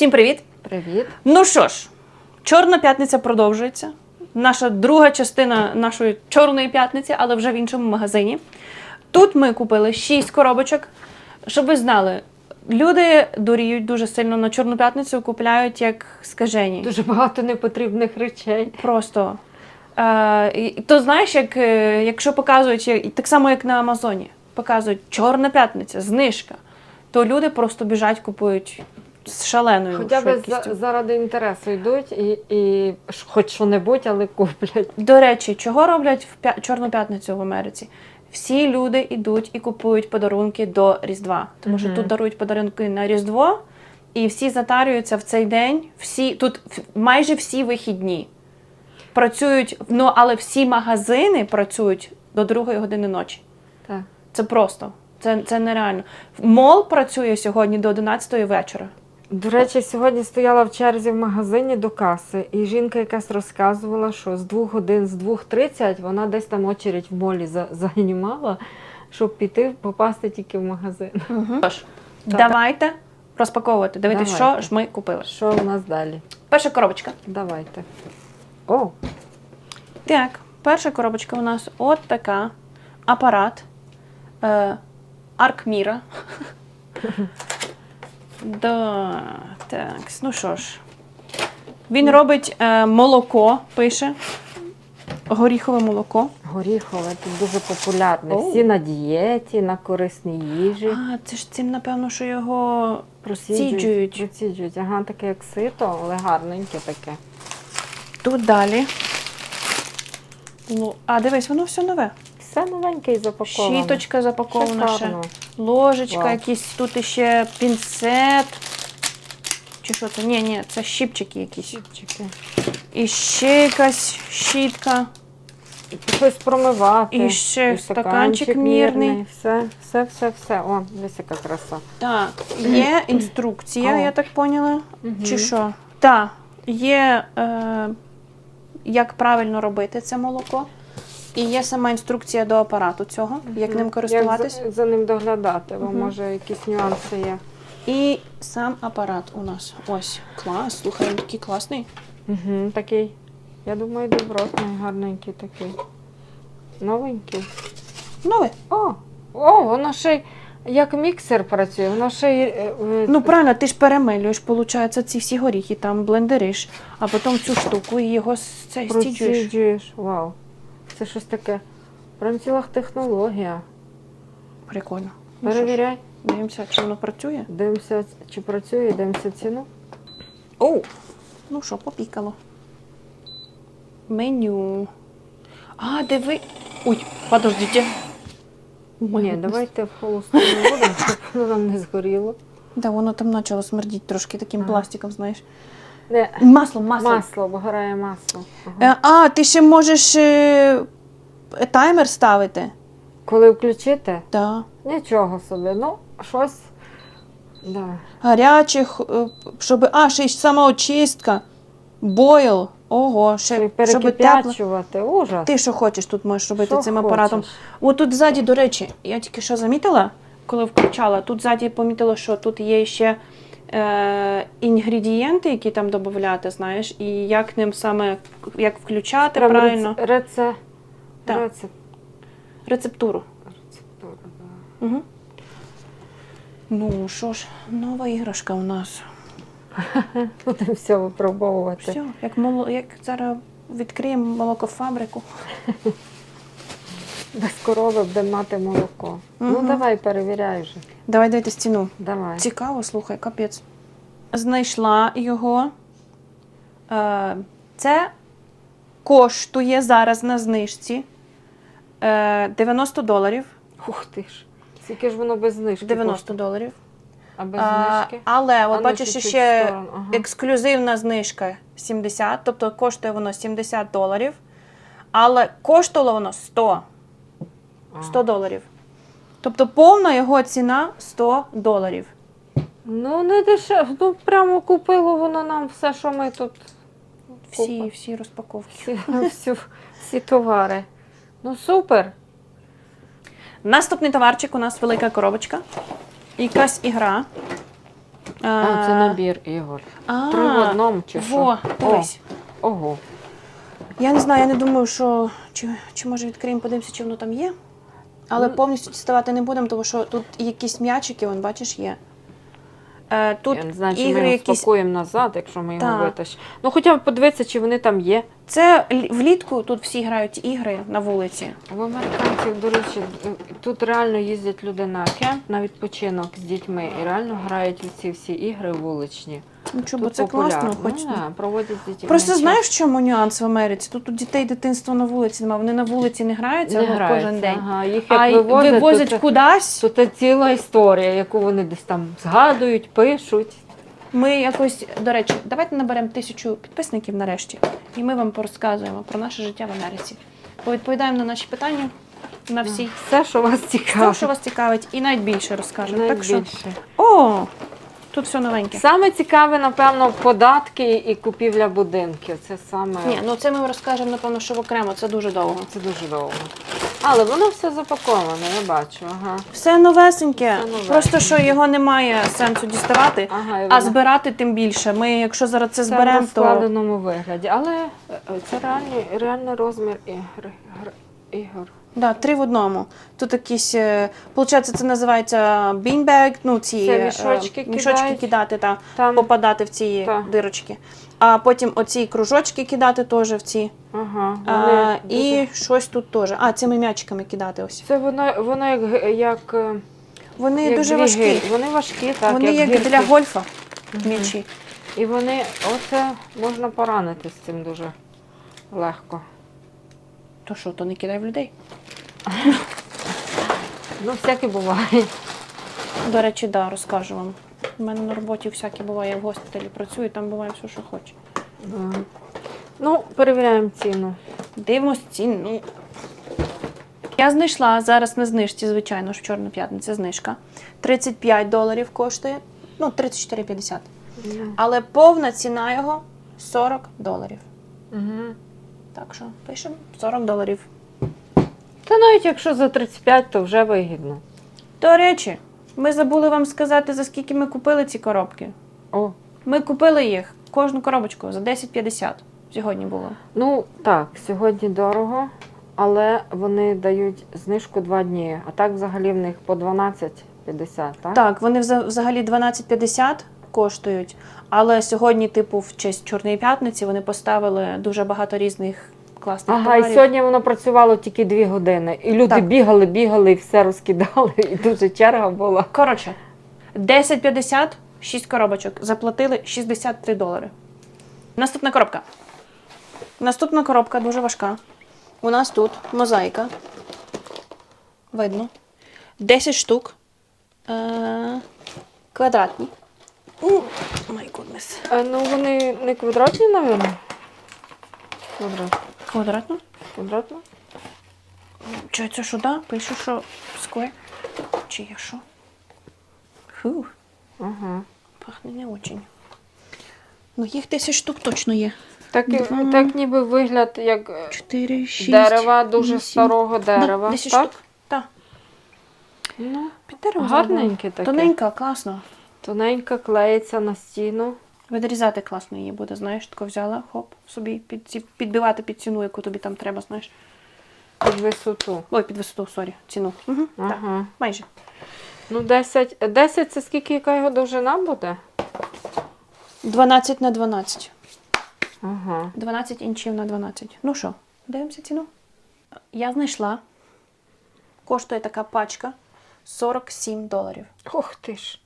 Всім привіт! Привіт. Ну що ж, Чорна п'ятниця продовжується. Наша друга частина нашої чорної п'ятниці, але вже в іншому магазині. Тут ми купили 6 коробочок. Щоб ви знали, люди дуріють дуже сильно на Чорну п'ятницю, купляють як скажені. Дуже багато непотрібних речей. Просто. Е, то знаєш, як, е, якщо показують, так само, як на Амазоні, показують Чорна п'ятниця, знижка, то люди просто біжать, купують з шаленою Хоча б швидкістю. за, заради інтересу йдуть і, і ш- хоч що-небудь, але куплять. До речі, чого роблять в п'я- Чорну п'ятницю в Америці? Всі люди йдуть і купують подарунки до Різдва. Тому що Мгм. тут дарують подарунки на Різдво, і всі затарюються в цей день. Всі тут в- майже всі вихідні працюють, ну але всі магазини працюють до другої години ночі. Так. Це просто. Це, це нереально. Мол працює сьогодні до 11 вечора. До речі, сьогодні стояла в черзі в магазині до каси, і жінка якась розказувала, що з 2 годин, з 2.30 вона десь там очередь в молі за- займала, щоб піти попасти тільки в магазин. Тож, давайте розпаковувати. Дивитись, що Давайте. ж ми купили. Що у нас далі? Перша коробочка. Давайте. О, Так, перша коробочка у нас от така. Апарат. Е, Аркміра. да, так, ну що ж. Він робить е, молоко, пише. Горіхове молоко. горіхове тут дуже популярне. О. Всі на дієті, на корисній їжі. А, це ж цим, напевно, що його. Проціджують. Проціджують. Ага, таке як сито, але гарненьке таке. тут далі. Ну, а дивись, воно все нове. Все новеньке і запаковане. Щіточка запакована ще. Шикарно. Ложечка, Вау. якийсь тут ще пінцет. Чи що це? Ні, ні, це щіпчики якісь. Щіпчики. І ще якась щітка. І Щось промивати. І ще стаканчик мірний. Все, все, все, все. О, дивись, яка краса. Так, є інструкція, О. я так поняла. Мгм. Чи що? Так, є е, як правильно робити це молоко. І є сама інструкція до апарату цього, як ним користуватись. Як за, за ним доглядати, бо може якісь нюанси є. І сам апарат у нас. Ось, клас. Слухай, він такий класний. Угу, такий, я думаю, добротний, гарненький такий. Новенький. Новий. О, о, воно ще й як міксер працює, воно ще й. е, е, Ну правильно, ти ж перемилюєш, виходить, ці всі горіхи, там блендериш, а потім цю штуку і його з- цей стіджуєш. Проціджуєш. Вау. Це щось таке. Прям ціла технологія. Прикольно. Ну, Перевіряй. Дивимося, чи воно працює. Дивимося, чи працює, дивимося ціну. Оу! Ну що, попікало. Меню. А, диви. Ой, подождите. Ні, давайте в холосту будемо, щоб воно нам не згоріло. Да, воно там почало смердіти трошки таким пластиком, знаєш. Не, Маслом, маслом. масло, бо горає масло. Ага. Е, А, ти ще можеш е, таймер ставити. Коли включити, Да. нічого собі. Ну, щось. Да. Гарячих, е, щоб. А, ще й самоочистка. Бойл. Ого, Ще щоб тепло. перекип'ячувати. Ужас. Ти що хочеш тут можеш робити Що цим хочеш. апаратом. От тут ззаді, до речі, я тільки що замітила, коли включала, тут ззаді помітила, що тут є ще е, інгредієнти, які там додати, знаєш, і як ним саме як включати Прям правильно. Реце... Реце... Так. Рецеп... Рецептуру. Рецептура, да. Угу. Ну що ж, нова іграшка у нас. Будемо все випробовувати. Все, як, моло, як зараз відкриємо молокофабрику. Без корови буде мати молоко. Ну давай перевіряй вже. Давай дайте стіну. Давай. Цікаво, слухай, капець. Знайшла його. Е, Це коштує зараз на знижці е, 90 доларів. Ух ти ж. Скільки ж воно без знижки? 90 коштує? доларів. А без А, знижки? але, А от ну, бачиш, чуть-чуть в ще сторону, ага. ексклюзивна знижка 70, тобто коштує воно 70 доларів. Але коштувало воно 100. А. 100 доларів. Тобто повна його ціна 100 доларів. Ну, не дешево. Ну, прямо купило воно нам все, що ми тут. Всі, всі розпаковки. Всі, всі товари. Ну, супер. Наступний товарчик у нас велика коробочка. Якась ігра. А, це набір ігор. А, Три в одному чи що? Во, дивись. Ого. Я не знаю, я не думаю, що чи, чи може відкриємо, подивимося, чи воно там є. Але Ну. повністю діставати не будемо, тому що тут якісь м'ячики, вон, бачиш, є. Е, тут Я не знаю, чи ігри ми його якісь. спакуємо назад, якщо ми його Так. витащимо. Ну, хоча б подивитися, чи вони там є. Це лі- влітку тут всі грають ігри на вулиці. В американців, до речі, тут реально їздять люди на кемп на відпочинок з дітьми і реально грають у ці всі ігри вуличні. Ну чого, бо Тут це популярно. класно, хоч. Ну, да, проводять дітьми. Просто час. знаєш, в чому нюанс в Америці? Тут у дітей дитинства на вулиці немає. Вони на вулиці не граються не ну, граються, кожен день. Ага. Їх як А й вивозять, вивозять то, це, кудись. то це ціла історія, яку вони десь там згадують, пишуть. Ми якось, до речі, давайте наберемо тисячу підписників нарешті, і ми вам порозказуємо про наше життя в Америці. Повідповідаємо на наші питання на всі. Все, що вас Все, цікавить. що вас цікавить, і навіть більше розкажемо. Так що, Найбільше. о, тут все новеньке. Саме цікаве, напевно, податки і купівля будинків. Це саме Ні, ну це ми розкажемо, напевно, що окремо, це дуже довго. це дуже довго. Але воно все запаковане, я бачу. Ага. Все новесеньке, Все новесеньке. просто що його немає сенсу діставати, Ага, і а воно збирати тим більше. Ми, якщо зараз це в зберемо, то розкладеному вигляді. Але е, це реальний, реальний розмір ігор. ігор. Да, три в одному. Тут якісь, е, получається, це називається beanbag, ну ці Це е, мішочки мішочки кидають. кидати та Там попадати в ці Та. дирочки. А потім оці кружочки кидати теж в ці. ага, А, вони і дуже- щось тут теж. А, цими м'ячиками кидати ось. це воно, воно як, г- як, е, Вони як дуже дві важкі. гирі. Вони важкі, так. Вони як, гірки. для гольфа Мгм. м'ячі. І вони, оце можна поранити з цим дуже легко. То що, то не кидай в людей. Ну, всяке буває. До речі, да, розкажу вам. У мене на роботі всяке буває, я в госпіталі працюю, там буває все, що хоче. Да. Ну, перевіряємо ціну. Дивимось ціну. Я знайшла зараз на знижці, звичайно ж, в Чорна п'ятниця знижка. 35 доларів коштує. Ну, 34,50. Але повна ціна його 40 доларів. Угу. Так що пишемо 40 доларів. Та навіть якщо за 35, то вже вигідно. До речі, ми забули вам сказати, за скільки ми купили ці коробки. О, Ми купили їх, кожну коробочку за 10,50 сьогодні було. ну так, сьогодні дорого, але вони дають знижку 2 дні. А так взагалі в них по 12,50, так? Так, вони вза- взагалі 12,50 коштують, але сьогодні, типу, в честь Чорної п'ятниці вони поставили дуже багато різних класних Ага, і сьогодні воно працювало тільки 2 години. І люди Так. бігали, бігали і все розкидали, і дуже черга була. Коротше, 10,50, 6 коробочок. Заплатили 63 долари. Наступна коробка. Наступна коробка дуже важка. У нас тут мозаїка. Видно. 10 штук. Е- квадратні. Май гуднес. А, ну вони не квадратні, мабуть? Квадрат. Квадратно? Квадратно? Чи це що, да? Пишу, що square. Чи є що? Фу, Ага. пахне не очень. Ну, їх 10 штук точно є. Так, Два. так ніби вигляд як е, 4, 6. дерева, дуже старого дерева. Да, 10 так? штук. Так. Ну, Під дерево гарненьке таке. Тоненька, класно. Тоненько клеїться на стіну. Відрізати класно її буде, знаєш, тако взяла, хоп, собі під, підбивати під ціну, яку тобі там треба, знаєш. Під висоту. Ой, під висоту, сорі, ціну. Угу, Так, майже. Ну, 10, 10 це скільки яка його довжина буде? 12 на 12. Ага. 12 інчів на 12. Ну що, дивимося ціну? Я знайшла. Коштує така пачка 47 доларів. Ох ти ж.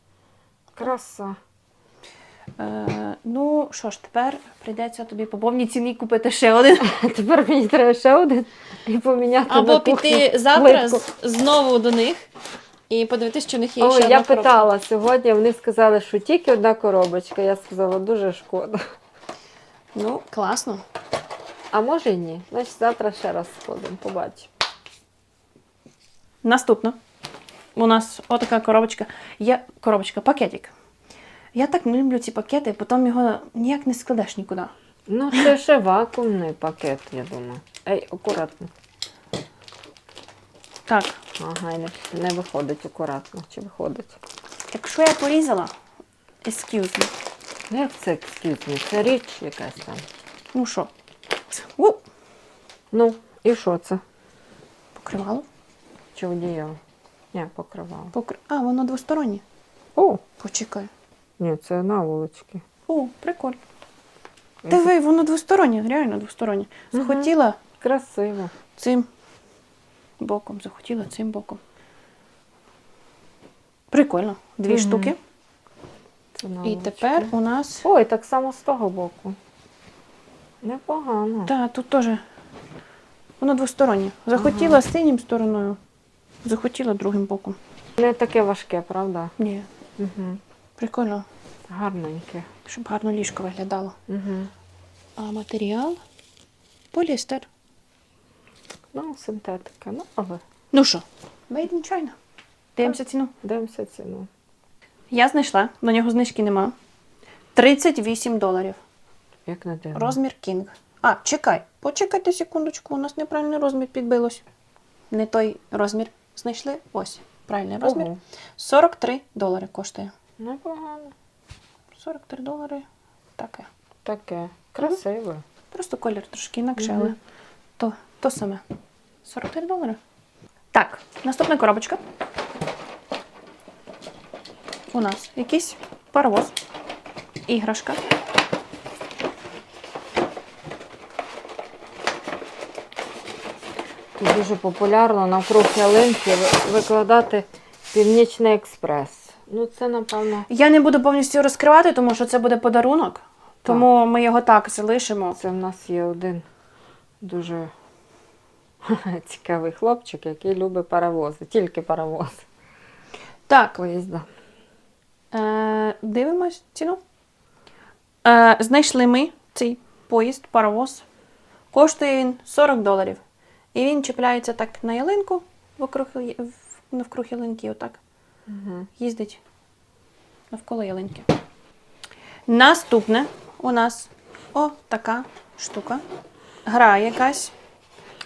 Краса. Е, ну що ж, тепер прийдеться тобі по повній ціні купити ще один. Тепер мені треба ще один і поміняти. Або на кухні піти завтра плитку. з- знову до них і подивитись, чи в них є ще я одна коробка. питала сьогодні, вони сказали, що тільки одна коробочка. Я сказала, дуже шкода. Ну, класно. А може і ні. Значить, завтра ще раз сходимо, побачимо. Наступно. У нас отака коробочка. Є коробочка, пакетик. Я так не люблю ці пакети, потім його ніяк не складеш нікуди. Ну, це ще вакуумний пакет, я думаю. Ей, акуратно. Так, Ага, і не, не виходить акуратно. Чи виходить? якщо я порізала, Excuse me. Ну, Як це excuse me? Це річ якась там. Ну що? У, Ну, і що це? покривало. Чи одіяло? Ні, покривало. Покри... А, воно двостороннє. О, Почекай. ні, це наволочки. О, прикольно. Диви, воно двостороннє, реально двостороннє. Захотіла Красиво. цим боком, захотіла цим боком. Прикольно. Дві Мгм. штуки. Це І наволочки. тепер у нас. Ой, так само з того боку. Непогано. Так, тут теж. Воно двостороннє. Захотіла синім стороною, захотіла другим боком. Не таке важке, правда? Ні, Угу. прикольно, Гарненьке. щоб гарно ліжко виглядало. Угу. А матеріал поліестер. Ну, синтетика. Ну, але Ну що, made in China. Дивимося ціну. дивимося ціну. Я знайшла, на нього знижки нема. 38 доларів. Як не дивно. Розмір King. А, чекай, почекайте секундочку, у нас неправильний розмір підбилось. Не той розмір знайшли. Ось, правильний розмір. Ого. 43 долари коштує. Непогано. 43 долари. Таке. Таке. Красиве. Просто колір трошки інакше, але то, то саме. 43 долари. Так, наступна коробочка. У нас якийсь паровоз. Іграшка. Дуже популярно навкруг ялинки викладати Північний експрес. Ну, це, напевно, Я не буду повністю розкривати, тому що це буде подарунок. Тому ми його так залишимо. це в нас є один дуже цікавий хлопчик, який любить паровози. Тільки паровози. Так, Поїзда. е, дивимось ціну. Е, знайшли ми цей поїзд, паровоз. Коштує він 40 доларів. І він чіпляється так на ялинку, вокруг, навкруг ялинки, отак. Угу. їздить навколо ялинки. Наступне у нас о така штука. Гра якась.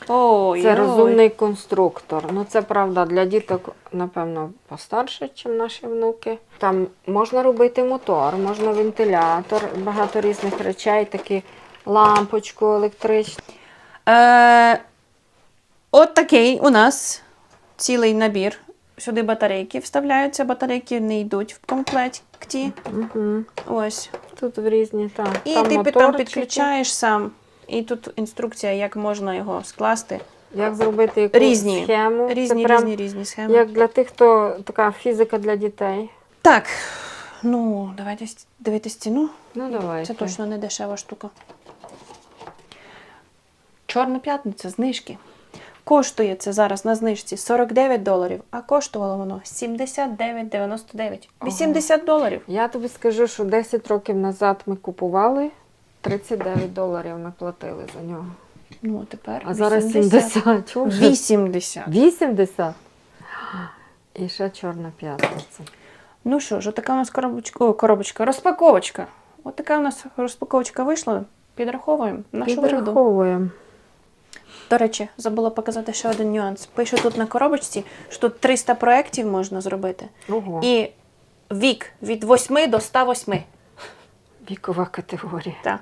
Ой, Це розумний конструктор. Ну, це правда для діток, напевно, постарше, ніж наші внуки. Там можна робити мотор, можна вентилятор, багато різних речей, такі лампочку електричну. Е, от такий у нас цілий набір. Сюди батарейки вставляються. Батарейки не йдуть в комплекті. Угу. Ось. Тут в різні так. І там ти моторчики. там підключаєш сам. І тут інструкція, як можна його скласти. Як зробити якусь Різні. схему. Різні, це прям різні, різні схеми. як для тих, хто така фізика для дітей. Так, ну, давайте дивитись ціну. Ну, давайте. Це точно не дешева штука. Чорна п'ятниця, знижки. Коштує це зараз на знижці 49 доларів, а коштувало воно 79,99. 80 доларів. Я тобі скажу, що 10 років назад ми купували, 39 доларів ми платили за нього. Ну, а тепер А зараз 80. 70. 80. 80? І ще чорна п'ятниця. Ну що ж, отака у нас коробочка, о, коробочка, розпаковочка. Отака у нас розпаковочка вийшла. Підраховуємо нашу вигоду. Підраховуємо. До речі, забула показати ще один нюанс. Пише тут на коробочці, що тут 300 проєктів можна зробити. Ого. І вік від 8 до 108. Вікова категорія. Так.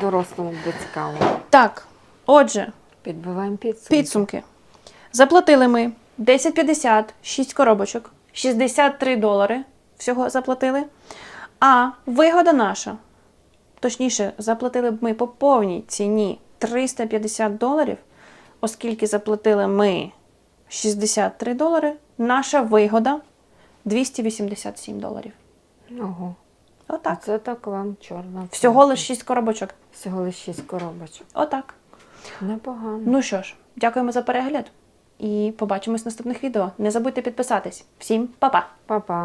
Дорослому буде цікаво. Так, отже, Підбиваємо підсумки. підсумки. Заплатили ми 10,50, 6 коробочок, 63 долари всього заплатили. А вигода наша, точніше, заплатили б ми по повній ціні 350 доларів, оскільки заплатили ми 63 долари, наша вигода 287 доларів. Ого. Отак. Це так вам чорна. Всього лише 6 коробочок. Всього лише 6 коробочок. Отак. Непогано. Ну що ж, дякуємо за перегляд і побачимось в наступних відео. Не забудьте підписатись. Всім па-па! Па-па.